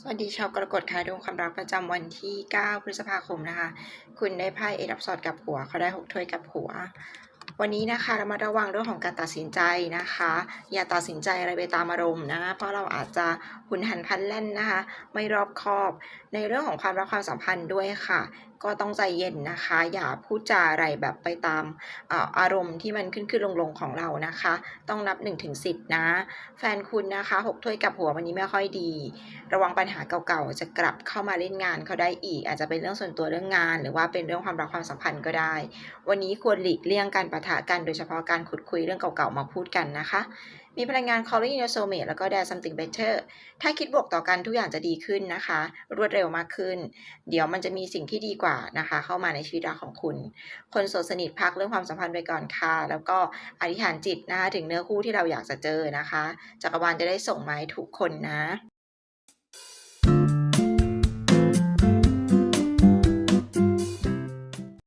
สวัสดีชาวกรกฎค่ะดวงความรักประจำวันที่ 9 พฤษภาคมนะคะ คุณได้ไพ่เอดับสอดกับหัว เขาได้หกถ้วยกับหัว วันนี้นะคะเรามาระวังเรื่องของการตัดสินใจนะคะ อย่าตัดสินใจอะไรไปตามอารมณ์นะ เพราะเราอาจจะหุนหันพลันแล่นนะคะ ไม่รอบคอบ ในเรื่องของความรักความสัมพันธ์ด้วยค่ะ ก็ต้องใจเย็นนะคะ อย่าพูดจาอะไรแบบไปตามอารมณ์ที่มันขึ้นขึ้นลงลงของเรานะคะ ต้องนับ1-10ถึง10นะ แฟนคุณนะคะหกถ้วยกับหัววันนี้ไม่ค่อยดี ระวังปัญหาเก่าๆจะกลับเข้ามาเล่นงานเขาได้อีก อาจจะเป็นเรื่องส่วนตัวเรื่องงาน หรือว่าเป็นเรื่องความรักความสัมพันธ์ก็ได้ วันนี้ควรหลีกเลี่ยงการปะทะกันโดยเฉพาะการขุดคุยเรื่องเก่าๆมาพูดกันนะคะ มีพลังงาน calling your soulmate แล้วก็ dare something better ถ้าคิดบวกต่อกันทุกอย่างจะดีขึ้นนะคะ รวดเร็วมากขึ้น เดี๋ยวมันจะมีสิ่งที่ดีกว่านะคะ เข้ามาในชีวิตรักของคุณ คนโสดสนิทพักเรื่องความสัมพันธ์ไปก่อนค่ะ แล้วก็อธิษฐานจิตนะคะถึงเนื้อคู่ที่เราอยากจะเจอนะคะจักรวาลจะได้ส่งมาให้ทุกคนนะ